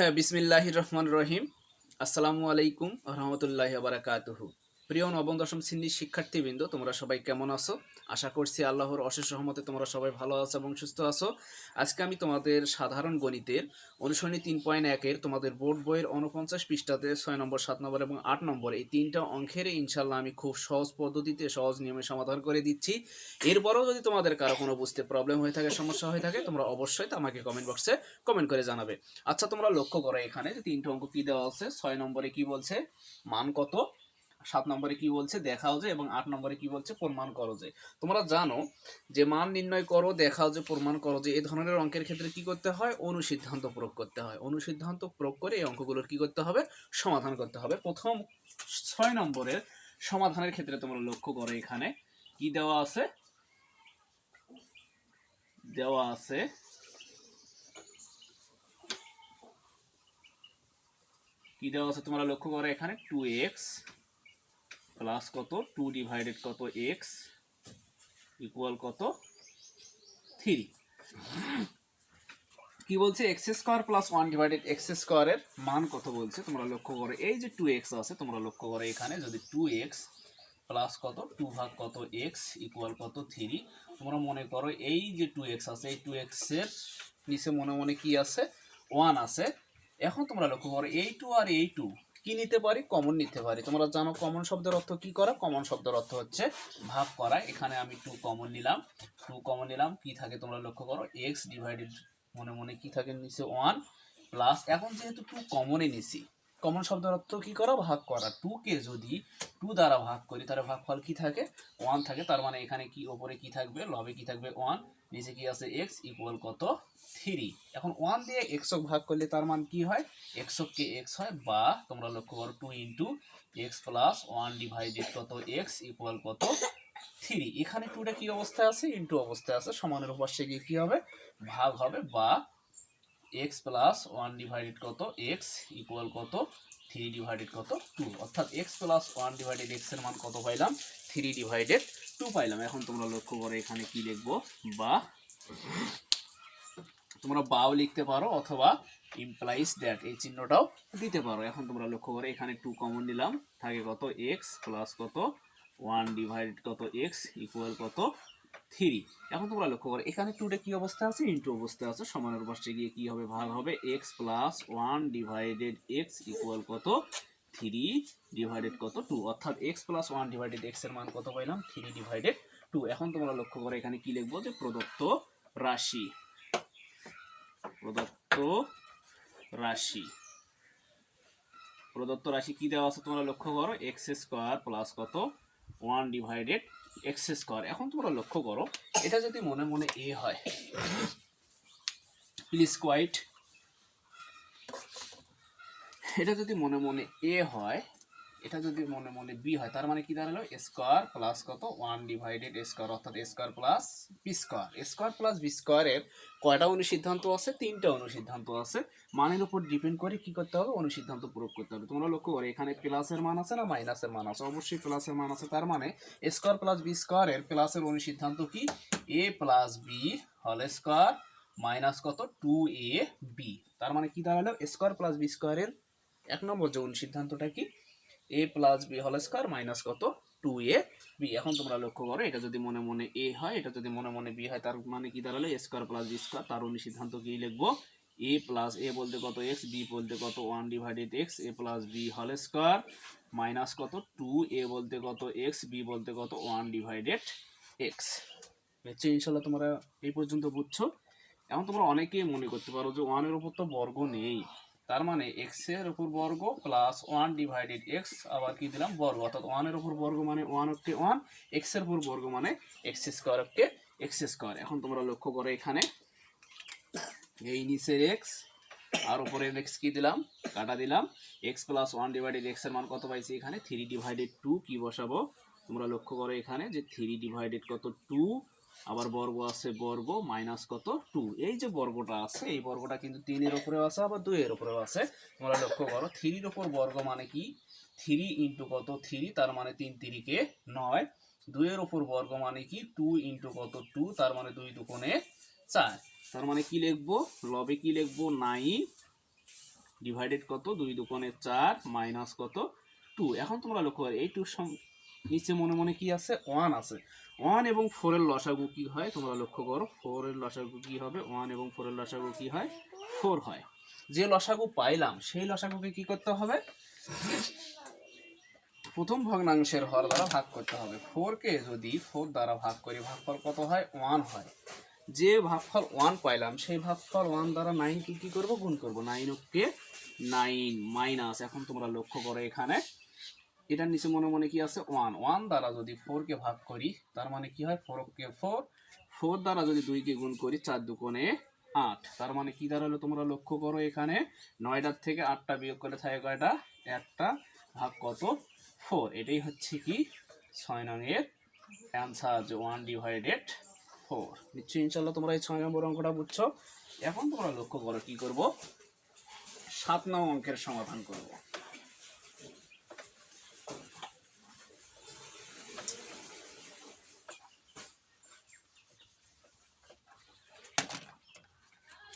হ্যাঁ বিসমিল্লাহ রহমান রহিম। আসসালামু আলাইকুম রহমতুল্লাহ বারাকাতুহু। প্রিয় নবম, দশম শ্রেণির শিক্ষার্থীবৃন্দ, তোমরা সবাই কেমন আছো? আশা করছি আল্লাহর অশেষ রহমতে তোমরা সবাই ভালো আছো এবং সুস্থ আছো। আজকে আমি তোমাদের সাধারণ গণিতের অনুসরণী তিন পয়েন্ট একের তোমাদের বোর্ড বইয়ের উনপঞ্চাশ পৃষ্ঠাতে ছয় নম্বর, সাত নম্বর এবং আট নম্বর এই তিনটা অঙ্কের ইনশাল্লাহ আমি খুব সহজ পদ্ধতিতে, সহজ নিয়মে সমাধান করে দিচ্ছি। এরপরও যদি তোমাদের কারও কোনো বুঝতে প্রবলেম হয়ে থাকে, সমস্যা হয়ে থাকে, তোমরা অবশ্যই তা আমাকে কমেন্ট বক্সে কমেন্ট করে জানাবে। আচ্ছা তোমরা লক্ষ্য করো এখানে যে তিনটা অঙ্ক কী দেওয়া আছে? ছয় নম্বরে কি বলছে? মান কত? সাত নম্বরে কি বলছে? দেখাও যে এবং আট নম্বরে কি বলছে? প্রমাণ করো যে। তোমরা জানো যে মান নির্ণয় করো, দেখাও যে, প্রমাণ করো যে এই ধরনের অঙ্কের ক্ষেত্রে কি করতে হয়? অনুসিদ্ধান্ত প্রয়োগ করতে হয়। অনুসিদ্ধান্ত প্রয়োগ করে এই অঙ্কগুলোর কি করতে হবে? সমাধান করতে হবে। প্রথম ছয় নম্বরের সমাধানের ক্ষেত্রে তোমরা লক্ষ্য করো এখানে। কি দেওয়া আছে? দেওয়া আছে কি দেওয়া আছে তোমরা লক্ষ্য করো এখানে? টু এক্স প্লাস কত? টু ডিভাইডেড কত? এক্স ইকুয়াল কত? থ্রি কি বলছে? X square plus one divided x স্কোয়ারের মান কত বলছে? তোমরা লক্ষ্য করো, এই যে টু এক্স আছে, তোমরা লক্ষ্য করো এখানে, যদি টু এক্স প্লাস কত? টু ভাগ কত? এক্স ইকুয়াল কত? থ্রি তোমরা মনে করো, এই যে টু এক্স আছে, এই টু এক্সের নিচে মনে মনে কি আছে? ওয়ান আছে। এখন তোমরা লক্ষ্য করো, এই টু আর এই টু কি নিতে পারি? কমন নিতে পারি। তোমরা জানো কমন শব্দের অর্থ কি করা? কমন শব্দের অর্থ হচ্ছে ভাগ করা। এখানে আমি টু কমন নিলাম। টু কমন নিলাম। কি থাকে তোমরা লক্ষ্য করো? এক্স ডিভাইডেড মনে মনে কি থাকে? নিচে ওয়ান প্লাস এখন যেহেতু টু কমনই নিছি কমন শব্দের অর্থ কি করা? ভাগ করা। টু কে যদি টু দ্বারা ভাগ করি, তাহলে ভাগফল কি থাকে? ওয়ান থাকে। তার মানে এখানে কি, ওপরে কি থাকবে? লবে কি থাকবে? ওয়ান নিচে কি আছে? এক্স ইকুয়াল কত? থ্রি এখন ওয়ান দিয়ে এক্সক ভাগ করলে তার মান কি হয়? এক্সক কে এক্স হয়? বা তোমরা লক্ষ্য করো two into x plus one divided কত? এক্স ইকুয়াল কত? থ্রি এখানে টুটা কি অবস্থায় আছে? ইন্টু অবস্থায় আছে। সমানের উপর সে গিয়ে কি হবে? ভাগ হবে বা এক্স প্লাস ওয়ান ডিভাইডেড কত এক্স ইকুয়াল কত থ্রি ডিভাইডেড কত টু অর্থাৎ এক্স প্লাস ওয়ান ডিভাইডেড এক্সের মান কত পাইলাম? থ্রি ডিভাইডেড টু পাইলাম। এখন তোমরা লক্ষ্য করো এখানে কি লিখব? বা। তোমরা বাও লিখতে পারো অথবা ইমপ্লাইজ দ্যাট এই চিহ্নটাও দিতে পারো। এখন তোমরা লক্ষ্য করো এখানে টু কমন নিলাম। থাকে কত এক্স প্লাস কত ওয়ান ডিভাইডেড কত এক্স ইকুয়াল কত থ্রি। এখন তোমরা লক্ষ্য করো, এখানে টুটা কি অবস্থা আছে? ইন্টু অবস্থা আছে। সমানের পাশে গিয়ে কি হবে? ভাগ হবে x plus one divided x equal কত? থ্রি ডিভাইডেড কত? টু অর্থাৎ এক্স প্লাস ওয়ান ডিভাইডেড এক্সের মান কত পাইলাম? থ্রি ডিভাইডেড টু এখন তোমরা লক্ষ্য করো, এখানে কি লিখব? যে প্রদত্ত রাশি। প্রদত্ত রাশি। প্রদত্ত রাশি কি দেওয়া আছে তোমরা লক্ষ্য করো? এক্স স্কোয়ার প্লাস কত? ওয়ান ডিভাইডেড এক্স স্কোয়ার এখন তোমরা লক্ষ্য করো, এটা যদি মনে মনে এ হয় প্লিজ কোয়াইট এটা যদি মনে মনে এ হয় এটা যদি মনে মনে বি হয়, তার মানে কি দাঁড়াল? স্কোয়ার প্লাস কত? ওয়ান ডিভাইডেড স্কোয়ার অর্থাৎ square plus b square square plus b স্কোয়ারের কয়টা অনুসিদ্ধান্ত আছে? তিনটা অনুসিদ্ধান্ত আছে। মানের উপর ডিপেন্ড করে কি করতে হবে? অনুসিদ্ধান্ত প্রয়োগ করতে হবে। তোমরা লক্ষ্য করো, এখানে প্লাসের মান আছে না মাইনাসের মান আছে? অবশ্যই প্লাসের মান আছে। তার মানে স্কোয়ার প্লাস বি স্কোয়ারের প্লাসের অনুসিদ্ধান্ত কি? এ প্লাস বি হল স্কোয়ার মাইনাস কত? টু এ বি তার মানে কি দাঁড়াল? স্কোয়ার প্লাস বি স্কোয়ারের এক নম্বর যে অনুসিদ্ধান্তটা কি? এ প্লাস বি হল স্কোয়ার মাইনাস কত? টু এ বি এখন তোমরা লক্ষ্য করো, এটা যদি মনে মনে এ হয়, এটা যদি মনে মনে বি হয়, তার মানে কি দাঁড়াল? A square plus b square তার অনুসিদ্ধান্ত কি লিখব? এ প্লাস এ বলতে কত এক্স বি বলতে কত one divided x a plus b হল স্কোয়ার মাইনাস কত? টু এ বলতে কত এক্স বি বলতে কত ওয়ান ডিভাইডেড এক্স হচ্ছে ইনশাল্লাহ তোমরা এই পর্যন্ত বুঝছ। এখন তোমরা অনেকেই মনে করতে পারো যে ওয়ানের উপর তো বর্গ নেই। তার মানে এক্সের উপর বর্গ প্লাস ওয়ান ডিভাইডেড এক্স আবার কি দিলাম? বর্গ। অর্থাৎ ওয়ানের উপর বর্গ মানে ওয়ান হচ্ছে ওয়ান এক্সের উপর বর্গ মানে এক্স স্কোয়ার হচ্ছে এক্স স্কোয়ার এখন তোমরা লক্ষ্য করো এখানে। এই নিচের এক্স আর উপরে এক্স কি দিলাম? কাটা দিলাম। এক্স প্লাস ওয়ান ডিভাইডেড এক্সের মান কত পাইছি এখানে? থ্রি ডিভাইডেড টু কি বসাবো? তোমরা লক্ষ্য করো এখানে যে থ্রি ডিভাইডেড কত? টু আবার বর্গ আছে বর্গ মাইনাস কত? টু এই যে বর্গটা আছে, এই বর্গটা কিন্তু তিনের উপরেও আছে, আবার দুইয়ের উপরেও আছে। তোমরা লক্ষ্য করো, থ্রির উপর বর্গ মানে কি? থ্রি ইন্টু কত থ্রি? তার মানে তিন তিরিকে নয়। দুইয়ের উপর বর্গ মানে কি? টু ইন্টু কত টু তার মানে দুই দুকোণে চার। তার মানে কি লিখব? লবে কি লিখব? নাইন ডিভাইডেড কত? দুই দুকোণে চার মাইনাস কত টু এখন তোমরা লক্ষ্য করো, এই টুর নিচে মনে মনে কি আছে? ওয়ান আছে। ওয়ান এবং ফোরের লসাগু কি হয়? তোমরা লক্ষ্য করো ফোরের লসাগু কি হবে? ওয়ান এবং ফোরের লসাগু কি হয়? ফোর হয়। যে লসাগু পাইলাম, সেই লসাগুকে কি করতে হবে? প্রথম ভগ্নাংশের হর দ্বারা ভাগ করতে হবে। ফোরকে যদি ফোর দ্বারা ভাগ করি, ভাগফল কত হয়? ওয়ান হয়। যে ভাগফল ওয়ান পাইলাম, সেই ভাগফল ওয়ান দ্বারা নাইনকে কি করব? গুণ করব। নাইন কে নাইন মাইনাস। এখন তোমরা লক্ষ্য করো এখানে। এটার নিচে মনে মনে কি আছে? ওয়ান ওয়ান দ্বারা যদি ফোরকে ভাগ করি, তার মানে কি হয়? ফোর কে ফোর ফোর দ্বারা যদি দুইকে গুণ করি, চার দুকোণে আট। তার মানে কি দাঁড়াল তোমরা লক্ষ্য করো এখানে? নয়টার থেকে আটটা বিয়োগ করলে থাকে কয়টা? একটা ভাগ কত? ফোর এটাই হচ্ছে কি? ছয় নংয়ের অ্যান্সার যে ওয়ান ডিভাইডেড ফোর নিশ্চয়ই ইনশাল্লাহ তোমরা এই ছয় নম্বর অঙ্কটা বুঝছ। এখন তোমরা লক্ষ্য করো কি করব? সাত নং অঙ্কের সমাধান করব।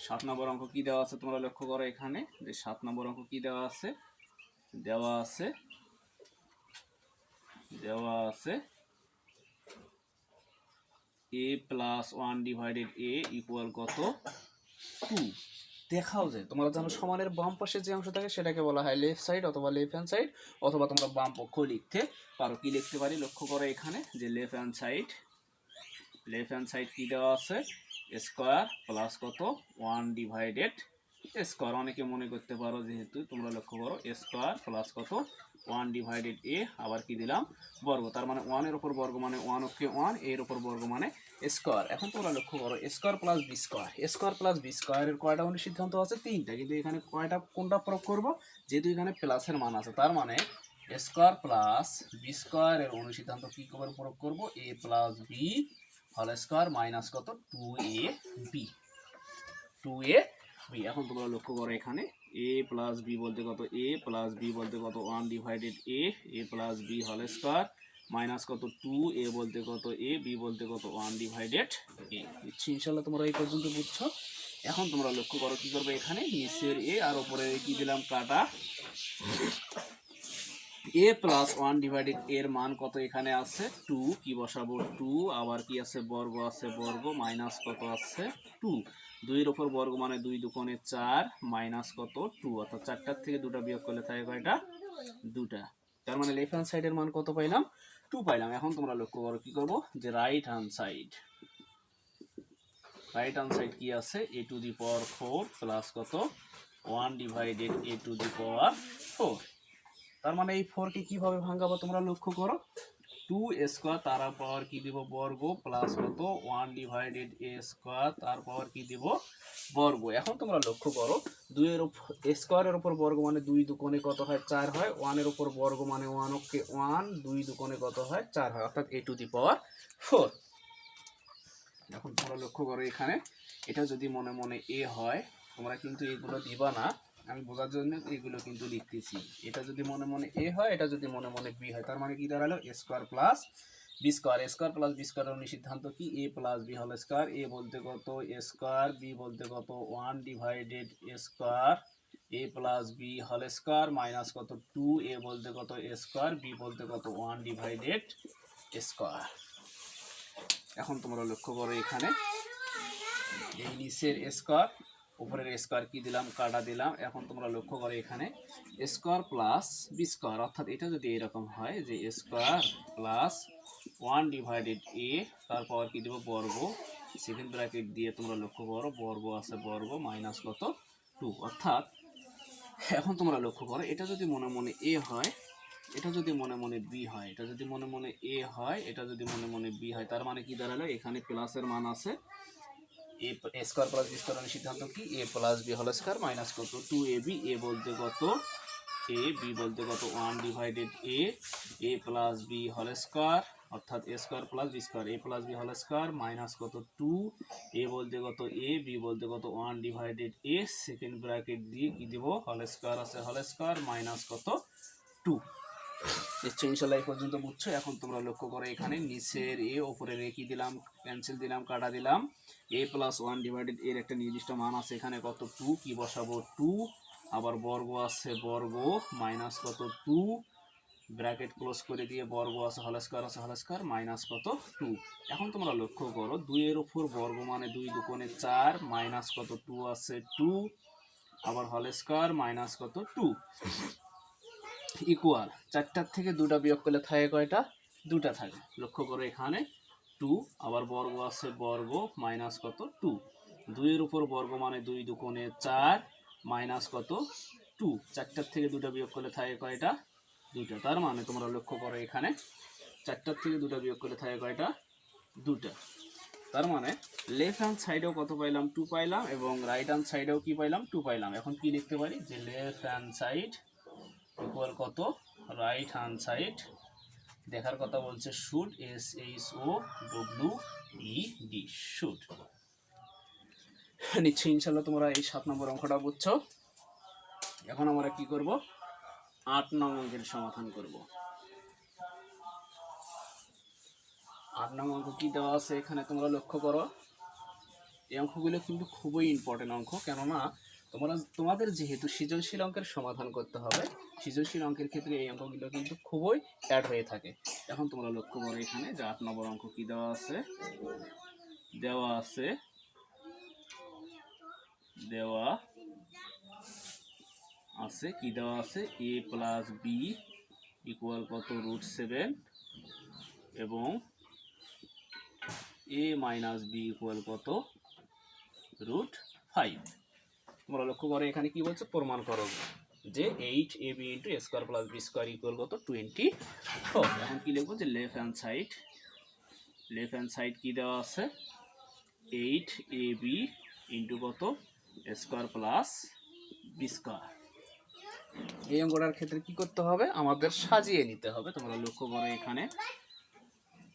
সাত নম্বর অঙ্ক কি দেওয়া আছে তোমরা লক্ষ্য করো এখানে? যে সাত নম্বর অঙ্ক কি দেওয়া আছে? দেওয়া আছে দেওয়া আছে a plus one divided a equal কত? টু দেখাও যে তোমরা জানো সমানের বাম পাশে যে অংশ থাকে সেটাকে বলা হয় লেফট সাইড অথবা লেফট হ্যান্ড সাইড অথবা তোমরা বাম পক্ষ লিখতে পারো। কি লিখতে পারি? লক্ষ্য করো এখানে যে left hand side left hand side কি দেওয়া আছে? স্কোয়ার প্লাস কত? One divided square. অনেকে মনে করতে পারো যেহেতু তোমরা লক্ষ্য করো, স্কোয়ার প্লাস কত? ওয়ান ডিভাইডেড এ, আবার কি দিলাম? বর্গ। তার মানে ওয়ানের ওপর বর্গ মানে ওয়ান ওকে ওয়ান, এর ওপর বর্গ মানে স্কোয়ার। এখন তোমরা লক্ষ্য করো, square plus b square. Square plus b স্কোয়ারের কয়টা অনুসিদ্ধান্ত আছে? তিনটা। কিন্তু এখানে কয়টা, কোনটা প্রয়োগ করব? যেহেতু এখানে প্লাসের মান আছে, তার মানে স্কোয়ার প্লাস বি স্কোয়ারের অনুসিদ্ধান্ত কি করে প্রয়োগ করব? এ প্লাস বি হল স্কোয়ার মাইনাস কত? Two a b two a b এখন তোমরা লক্ষ্য করো এখানে। এ প্লাস বি বলতে কত? এ প্লাস বি বলতে কত? One divided a a plus b হল স্কোয়ার মাইনাস কত? টু এ বলতে কত? এ বি বলতে কত? ওয়ান ডিভাইডেড এ ইচ্ছি ইনশাল্লাহ তোমরা এই পর্যন্ত বুঝছ। এখন তোমরা লক্ষ্য করো কী করবে এখানে? নিচের এ আর ওপরে কি দিলাম? কাটা। এ প্লাস ওয়ান ডিভাইডেড এর মান কত এখানে আছে? টু কি বসাবো? টু আবার কি আছে? বর্গ আছে, বর্গ মাইনাস কত আছে? টু দুইয়ের ওপর বর্গ মানে দুই দুকোণে চার মাইনাস কত? টু অর্থাৎ চারটার থেকে দুটা বিয়োগ করলে থাকে কয়টা? দুটা। তার মানে লেফট হ্যান্ড সাইডের মান কত পাইলাম? টু পাইলাম। এখন তোমরা লক্ষ্য করো, কি করব? যে right hand side right hand side কি আছে? A to the power four plus কত? One divided a to the power four তার মানে এই ফোরকে কীভাবে ভাঙাবো তোমরা লক্ষ্য করো? টু স্কোয়ার তার পাওয়ার কি দিব বর্গ প্লাস কত? ওয়ান ডিভাইডেড এ স্কোয়ার তার পাওয়ার কি দিব বর্গ। এখন তোমরা লক্ষ্য করো দুইয়ের স্কোয়ারের ওপর বর্গ মানে দুই দুকোণে কত হয়? চার হয়। ওয়ানের ওপর বর্গ মানে ওয়ান ওকে ওয়ান দুই দুকোণে কত হয়? চার হয়। অর্থাৎ এ টু দি পাওয়ার ফোর এখন তোমরা লক্ষ্য করো এখানে, এটা যদি মনে মনে এ হয়, তোমরা কিন্তু এগুলো দিবা না। আমি বোঝার জন্য এগুলো কিন্তু লিখতেছি। এটা যদি মনে মনে এ হয়, এটা যদি মনে মনে বি হয়, তার মানে কি দাঁড়াল? A square plus b square. A square plus b square সিদ্ধান্ত কি? এ প্লাস বি হল স্কোয়ার। এ বলতে কত? A square. বি বলতে কত? One divided a square. A plus b হল স্কোয়ার মাইনাস কত? টু। এ বলতে কত? A square. বি বলতে কত? One divided square. এখন তোমরা লক্ষ্য করো এখানে। এই নিচের স্কোয়ার উপরের স্কোয়ার কি দিলাম, কাটা দিলাম। এখন তোমরা লক্ষ্য করো এখানে স্কোয়ার প্লাস বি স্কোয়ার অর্থাৎ এটা যদি এরকম হয় যে square plus one divided a তারপর কি দেবো, বর্গ। সেকেন্ড ব্র্যাকেট দিয়ে তোমরা লক্ষ্য করো, বর্গ আছে বর্গ মাইনাস কত? টু অর্থাৎ এখন তোমরা লক্ষ্য করো, এটা যদি মনে মনে এ হয়, এটা যদি মনে মনে বি হয়, এটা যদি মনে মনে এ হয়, এটা যদি মনে মনে বি হয়, তার মানে কি দাঁড়াল? এখানে প্লাসের মান আছে a square plus b square সিদ্ধান্ত কি? এ প্লাস বি হল স্কোয়ার মাইনাস কত? টু এ বি, এ বলতে কত? এ বি বলতে কত? One divided a a plus b হল স্কোয়ার, অর্থাৎ a square plus b square, a plus b হল স্কোয়ার মাইনাস কত? টু, এ বলতে কত? এ, বি বলতে কত? One divided a, second bracket দিয়ে কি দিব? হল স্কোয়ার আছে হল স্কোয়ার মাইনাস কত? টু। নিশ্চয়ই ইনশাল্লাহ পর্যন্ত বুঝছ? এখন তোমরা লক্ষ্য করো এখানে নিচের এ ওপরের এ কি দিলাম? পেন্সিল দিলাম, কাটা দিলাম। এ প্লাস ওয়ান ডিভাইডেড এর একটা নির্দিষ্ট মান আছে এখানে কত? টু কি বসাবো? টু আবার বর্গ আছে বর্গ মাইনাস কত? টু ব্র্যাকেট ক্লোজ করে দিয়ে বর্গ আছে হল স্কোয়ার আছে হল স্কোয়ার মাইনাস কত? টু এখন তোমরা লক্ষ্য করো, দুইয়ের উপর বর্গ মানে দুই দুকোণে চার মাইনাস কত? টু আছে টু আবার হল স্কোয়ার মাইনাস কত? টু ইকুয়াল চারটার থেকে দুটা বিয়োগ করলে থাকে কয়টা? দুটা থাকে। লক্ষ্য করো এখানে টু আবার বর্গ আছে বর্গ মাইনাস কত? টু দুইয়ের উপর বর্গ মানে দুই দুকোণে চার মাইনাস কত? টু চারটার থেকে দুটা বিয়োগ করলে থাকে কয়টা? দুটা তার মানে তোমরা লক্ষ্য করো এখানে চারটার থেকে দুটা বিয়োগ করলে থাকে কয়টা? দুটা তার মানে লেফট হ্যান্ড সাইডেও কত পাইলাম? টু পাইলাম এবং রাইট হ্যান্ড সাইডেও কি পাইলাম? টু পাইলাম। এখন কি লিখতে পারি? যে লেফট হ্যান্ড সাইড ইকুয়াল কত? রাইট হ্যান্ড সাইড দেখার কথা বলছে should S H O W E D should নিশ্চয়ই ইনশাল্লাহ তোমরা এই সাত নম্বর অঙ্কটা বুঝছ। এখন আমরা কি করব? আট নং অঙ্কের সমাধান করব। আট নং অঙ্ক কি দেওয়া আছে এখানে তোমরা লক্ষ্য করো। এই অঙ্কগুলো কিন্তু খুবই ইম্পর্টেন্ট অঙ্ক, কেননা তোমরা তোমাদের যেহেতু সৃজনশীল অঙ্কের সমাধান করতে হবে, সৃজনশীল অঙ্কের ক্ষেত্রে এই অঙ্কগুলো কিন্তু খুবই অ্যাড হয়ে থাকে। এখন তোমরা লক্ষ্য করো এখানে যে আট নম্বর অঙ্ক কি দেওয়া আছে? দেওয়া আছে দেওয়া আছে কি দেওয়া আছে? এ প্লাস বি ইকুয়াল কত রুট সেভেন এবং এ মাইনাস বি ইকুয়াল কত রুট ফাইভ তোমরা লক্ষ্য করো, এখানে কি বলছে? প্রমাণ করো যে eight a b into square plus b square equal কত? টোয়েন্টি ফোর এখন কি লিখব যে left hand side left hand side কি দেওয়া আছে? এইট এ বি ইন্টু কত? Square plus b square. এই অঙ্কটার ক্ষেত্রে কি করতে হবে? আমাদের সাজিয়ে নিতে হবে। তোমরা লক্ষ্য করো এখানে।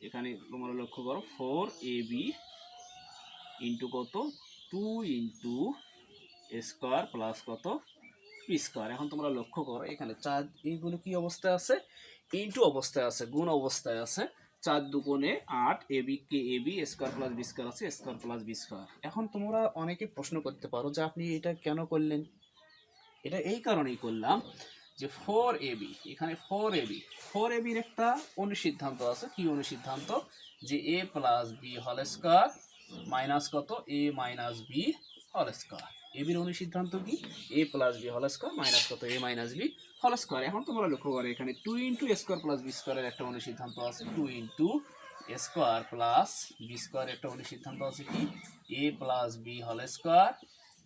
এখানে তোমরা লক্ষ্য করো ফোর এ বি ইন্টু কত? টু ইন্টু স্কোয়ার প্লাস কত পি স্কোয়ার। এখন তোমরা লক্ষ্য করো, এখানে চার, এইগুলো কি অবস্থায় আছে? ইন্টু অবস্থায় আছে, গুণ অবস্থায় আছে। চার দুগুণে আট, a b K, a b, square plus b square আছে, স্কোয়ার প্লাস বি স্কোয়ার। এখন তোমরা অনেকে প্রশ্ন করতে পারো যে আপনি এটা কেন করলেন? এটা এই কারণেই করলাম যে ফোর এ বি এখানে four a b four a বির একটা অনুসিদ্ধান্ত আছে। কি অনুসিদ্ধান্ত? যে এ প্লাস বি হল স্কোয়ার মাইনাস কত? এ মাইনাস বি হল স্কোয়ার এ বির অনুসিদ্ধান্ত কি? এ প্লাস বি হল স্কোয়ার মাইনাস কত? এ মাইনাস বি হল স্কোয়ার এখন তোমরা লক্ষ্য করো, এখানে two into square plus b স্কোয়ারের একটা অনুসিদ্ধান্ত আছে। Two into square plus b square একটা অনুসিদ্ধান্ত আছে কি? এ প্লাস বি হল স্কোয়ার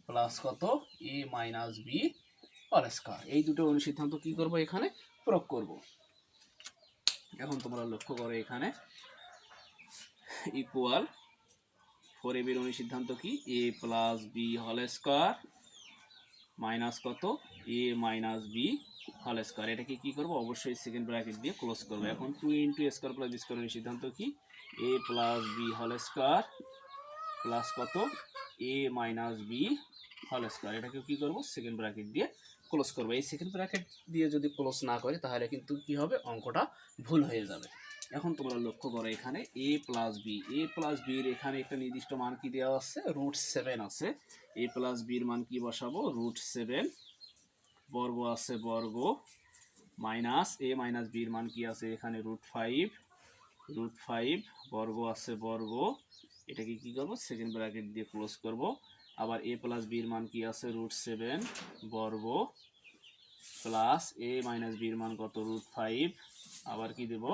প্লাস কত? এ মাইনাস বি হল স্কোয়ার এই দুটো অনুসিদ্ধান্ত কি করব এখানে? প্রয়োগ করব। এখন তোমরা লক্ষ্য করো এখানে ইকুয়াল ফোর এবির অনুসিদ্ধান্ত কি? এ প্লাস বি হল স্কোয়ার মাইনাস কত? এ মাইনাস বি হল স্কোয়ার। এটাকে কি করব? অবশ্যই সেকেন্ড ব্র্যাকেট দিয়ে ক্লোজ করব। এখন two into square plus b স্কোয়ারের সিদ্ধান্ত কি? এ প্লাস বি হল স্কোয়ার প্লাস কত? এ মাইনাস বি হল স্কোয়ার। এটাকে কি করব? সেকেন্ড ব্র্যাকেট দিয়ে ক্লোজ করব। এই সেকেন্ড ব্র্যাকেট দিয়ে যদি ক্লোজ না করে, তাহলে কিন্তু কি হবে? অঙ্কটা ভুল হয়ে যাবে। এখন তোমরা লক্ষ্য করো এখানে a plus b a plus বির এখানে একটা নির্দিষ্ট মান কি দেওয়া আছে? রুট সেভেন আছে। এ প্লাস বির মান কি বসাবো? রুট সেভেন বর্গ আছে বর্গ মাইনাস এ মাইনাস বির মান কি আছে? এখানে রুট ফাইভ রুট ফাইভ বর্গ আছে বর্গ। এটাকে কি করব? সেকেন্ড ব্র্যাকেট দিয়ে ক্লোজ করব। আবার এ প্লাস বির মান কি আছে? রুট সেভেন বর্গ প্লাস এ মাইনাস বির মান কত? রুট ফাইভ আবার কি দেব?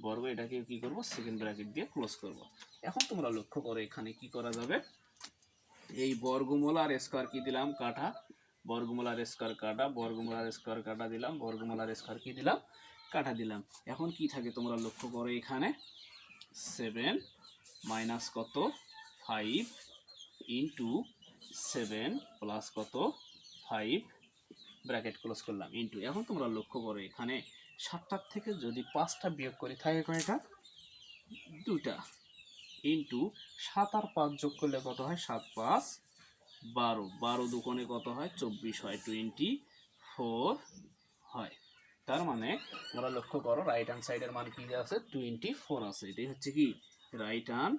বর্গ এটাকে কি করব? সেকেন্ড ব্র্যাকেট দিয়ে ক্লোজ করব। এখন তোমরা লক্ষ্য করো এখানে কি করা যাবে? এই বর্গমূল আর স্কোয়ার কি দিলাম? কাটা বর্গমূল আর স্কোয়ার কাটা বর্গমূল আর স্কোয়ার কাটা দিলাম বর্গমূল আর স্কোয়ার কি দিলাম? কাটা দিলাম। এখন কি থাকে তোমরা লক্ষ্য করো এখানে? সেভেন মাইনাস কত? ফাইভ ইন্টু সেভেন প্লাস কত? ফাইভ ব্র্যাকেট ক্লোজ করলাম ইন্টু এখন তোমরা লক্ষ্য করো এখানে সাতটার থেকে যদি পাঁচটা বিয়োগ করি, থাকে কয়টা দুটা ইন্টু সাত আর পাঁচ যোগ করলে কত হয়? সাত, পাঁচ, বারো। বারো দুকোণে কত হয়? চব্বিশ হয়। টোয়েন্টি ফোর হয়। তার মানে তোমরা লক্ষ্য করো রাইট হ্যান্ড সাইডের মান কি আছে? টোয়েন্টি ফোর আছে। এটাই হচ্ছে কি? রাইট হ্যান্ড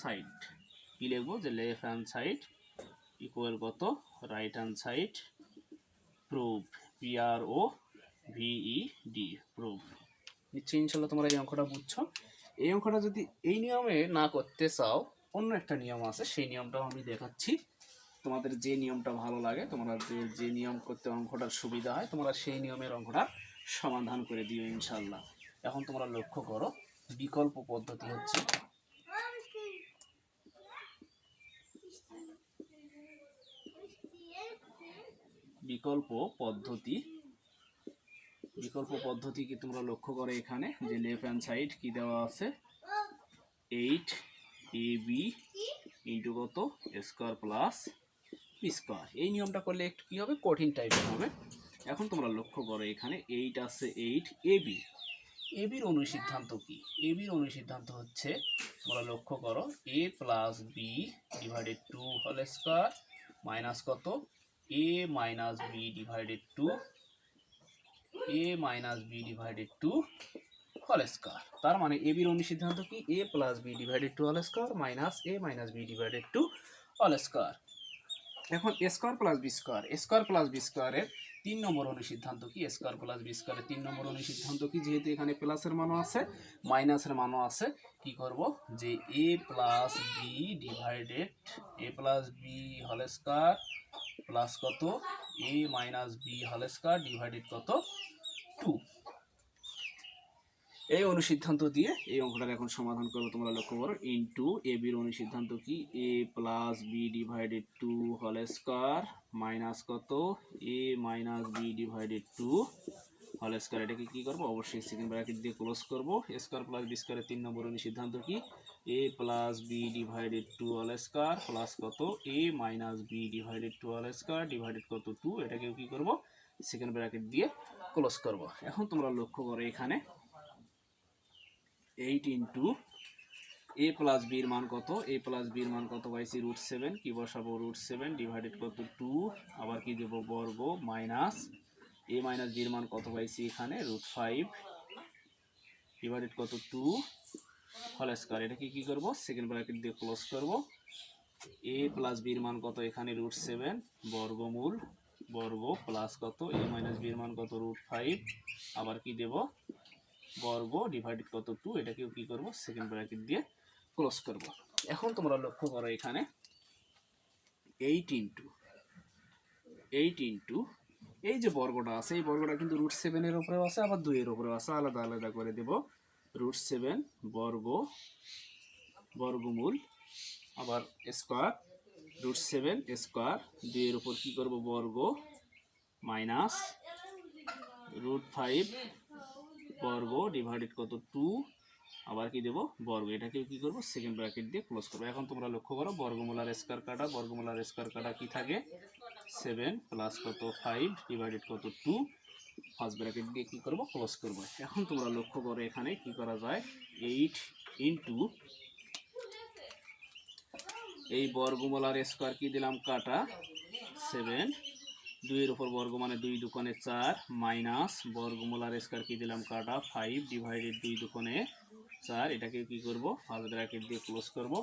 সাইড কি লিখব? যে লেফট হ্যান্ড সাইড ইকুয়াল কত? Right hand side prove P R O V E D prove নিশ্চয়ই ইনশাল্লাহ তোমরা এই অঙ্কটা বুঝছ। এই অঙ্কটা যদি এই নিয়মে না করতে চাও, অন্য একটা নিয়ম আছে, সেই নিয়মটাও আমি দেখাচ্ছি। তোমাদের যে নিয়মটা ভালো লাগে, তোমরা যে যে নিয়ম করতে অঙ্কটার সুবিধা হয়, তোমরা সেই নিয়মের অঙ্কটা সমাধান করে দিও ইনশাল্লাহ। এখন তোমরা লক্ষ্য করো, বিকল্প পদ্ধতি হচ্ছে বিকল্প পদ্ধতি বিকল্প পদ্ধতি কি তোমরা লক্ষ্য করো এখানে? যে লেফট হ্যান্ড সাইড কি দেওয়া আছে? এইট এ বি ইন্টু কত? স্কোয়ার প্লাস স্কোয়ার এই নিয়মটা করলে একটু কী হবে? কঠিন টাইপের হবে। এখন তোমরা লক্ষ্য করো এখানে এইট আছে এইট এ বি এ বির অনুসিদ্ধান্ত কি? এ বির অনুসিদ্ধান্ত হচ্ছে, তোমরা লক্ষ্য করো a plus b divided two হল স্কোয়ার মাইনাস কত? A minus b divided two a minus b divided two whole square তার মানে এ বির অনুসিদ্ধান্ত কি? A plus b divided two whole square minus a minus b divided two whole square এখন square plus b square square plus b স্কোয়ারের তিন নম্বর অনুসিদ্ধান্ত কি? স্কোয়ার প্লাস বি স্কোয়ারের তিন নম্বর অনুসিদ্ধান্ত কি? যেহেতু এখানে প্লাসের মানও আছে মাইনাসের মানও আছে, কি করব? যে a plus b divided a plus b whole square plus কত? A minus b whole square divided কত? টু। এই অনুসিদ্ধান্ত দিয়ে এই অঙ্কটার এখন সমাধান করব। তোমরা লক্ষ্য করো ইন্টু এ বির অনুসিদ্ধান্ত কি? A plus B divided two whole square minus কত? A minus B divided two whole square এটাকে কি করব? অবশ্যই সেকেন্ড ব্র্যাকেট দিয়ে ক্লোজ করব। স্কোয়ার প্লাস বি স্কোয়ারের তিন নম্বর অনুসিদ্ধান্ত কি? A plus B divided two whole square plus কত? A minus B divided two whole square divided কত? টু এটাকেও কি করব? সেকেন্ড ব্র্যাকেট দিয়ে ক্লোজ করব। এখন তোমরা লক্ষ্য করো এখানে। এইট ইন্টু এ প্লাস বির মান কত? এ প্লাস বির মান কত? পাইছি রুট সেভেন কি বসাবো? রুট সেভেন ডিভাইডেড কত? টু আবার কি দেবো? বর্গ মাইনাস এ মাইনাস বির মান কত? পাইছি এখানে রুট ফাইভ ডিভাইডেড কত? টু হল স্কোয়ার এটাকে কি করব? সেকেন্ড ব্র্যাকেট দিয়ে ক্লোজ করব। এ প্লাস বির মান কত? এখানে রুট সেভেন বর্গমূল বর্গ প্লাস কত? এ মাইনাস বির মান কত? রুট ফাইভ আবার কি দেব? বর্গ ডিভাইডেড কত? টু এটাকেও কি করব? সেকেন্ড ব্র্যাকেট দিয়ে ক্লোজ করব। এখন তোমরা লক্ষ্য করো এখানে। এইট ইন্টু এইট ইন্টু এই যে বর্গটা আছে, এই বর্গটা কিন্তু রুট সেভেনের উপরেও আছে, আবার দুইয়ের উপরেও আছে। আলাদা আলাদা করে দেব। রুট সেভেন বর্গ, বর্গমূল, আবার স্কোয়ার রুট সেভেন স্কোয়ার দুইয়ের উপর কি করব? বর্গ মাইনাস রুট ফাইভ বর্গ ডিভাইডেড কত? টু আবার কি দেবো? বর্গ। এটাকেও কি করব? সেকেন্ড ব্র্যাকেট দিয়ে ক্লোজ করব। এখন তোমরা লক্ষ্য করো, বর্গমূলার স্কোয়ার কাটা, বর্গমূলার স্কোয়ার কাটা কি থাকে? সেভেন প্লাস কত? ফাইভ ডিভাইডেড কত? টু ফার্স্ট ব্র্যাকেট দিয়ে কি করব? ক্লোজ করব। এখন তোমরা লক্ষ্য করো এখানে কি করা যায়? এইট ইন্টু এই বর্গমূলার স্কোয়ার কি দিলাম? কাটা। সেভেন দুইয়ের উপর বর্গ মানে দুই দুকোণে চার মাইনাস বর্গমূলার স্কোয়ার কি দিলাম? কাটা। ফাইভ ডিভাইডেড দুই দুকোণে চার। এটাকে কি করব? ফার্স্ট ব্র্যাকেট দিয়ে ক্লোজ করব।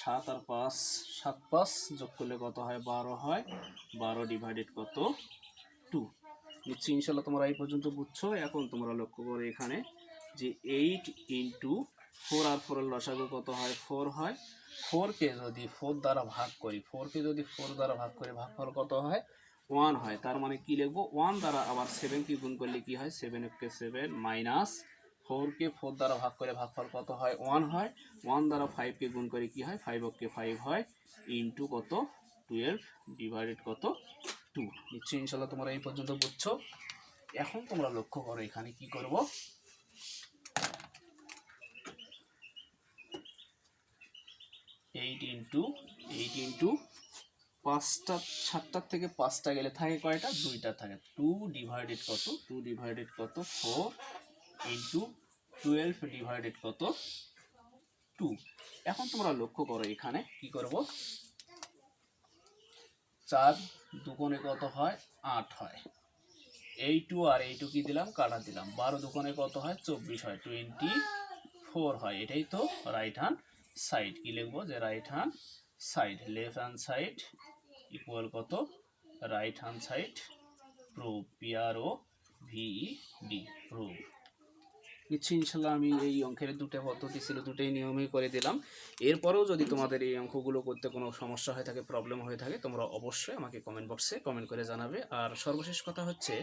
সাত আর পাঁচ, সাত পাঁচ যোগ করলে কত হয়? বারো হয়। বারো ডিভাইডেড কত? টু নিশ্চয়ই ইনশাল্লাহ তোমরা এই পর্যন্ত বুঝছ। এখন তোমরা লক্ষ্য করো এখানে যে এইট ইন্টু ফোর আর ফোরের লসাগু কত হয়? ফোর হয়। ফোরকে যদি ফোর দ্বারা ভাগ করি, ফোরকে যদি ফোর দ্বারা ভাগ করি, ভাগফল কত হয়? ওয়ান হয়। তার মানে কি লিখব? ওয়ান দ্বারা আবার সেভেনকে গুণ করলে কি হয়? সেভেন এফকে সেভেন মাইনাস ফোরকে ফোর দ্বারা ভাগ করে ভাগফল কত হয়? ওয়ান হয়। ওয়ান দ্বারা ফাইভকে গুণ করে কি হয়? ফাইভ অফকে ফাইভ হয় ইন্টু কত? টুয়েলভ ডিভাইডেড কত? টু। নিশ্চয়ই ইনশাল্লাহ তোমরা এই পর্যন্ত বুঝছ। এখন তোমরা লক্ষ্য করো এখানে কি করব? এইট ইন্টু এইট ইন্টু পাঁচটা, সাতটার থেকে পাঁচটা গেলে থাকে কয়টা? দুইটা থাকে। টু ডিভাইডেড কত? টু ডিভাইডেড কত? ফোর ইন্টু টুয়েলভ ডিভাইডেড কত? টু এখন তোমরা লক্ষ্য করো এখানে কি করব? চার দুকোণে কত হয়? আট হয়। এই টু আর এই টু কি দিলাম? কাটা দিলাম। বারো দুকোণে কত হয়? চব্বিশ হয়। টোয়েন্টি ফোর হয়। এটাই তো রাইট হ্যান্ড সাইড কি লিখব? যে right hand side left hand side equal কত? Right hand side prove P R O V E D prove নিশ্চয়ই ইনশাল্লাহ আমি এই অঙ্কের দুটো পদ্ধতি ছিল, দুটোই নিয়মেই করে দিলাম। এরপরেও যদি তোমাদের এই অঙ্কগুলো করতে কোনো সমস্যা হয়ে থাকে প্রবলেম হয়ে থাকে, তোমরা অবশ্যই আমাকে কমেন্ট বক্সে কমেন্ট করে জানাবে। আর সর্বশেষ কথা হচ্ছে,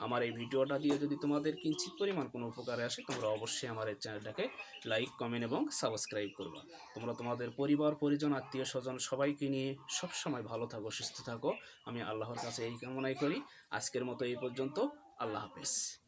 আমার এই ভিডিওটা দিয়ে যদি তোমাদের কিঞ্চিত পরিমাণ কোনো উপকারে আসে, তোমরা অবশ্যই আমার এই চ্যানেলটাকে লাইক কমেন্ট এবং সাবস্ক্রাইব করবা। তোমরা তোমাদের পরিবার, পরিজন, আত্মীয় স্বজন সবাইকে নিয়ে সবসময় ভালো থাকো, সুস্থ থাকো। আমি আল্লাহর কাছে এই কামনাই করি। আজকের মতো এই পর্যন্ত। আল্লাহ হাফেজ।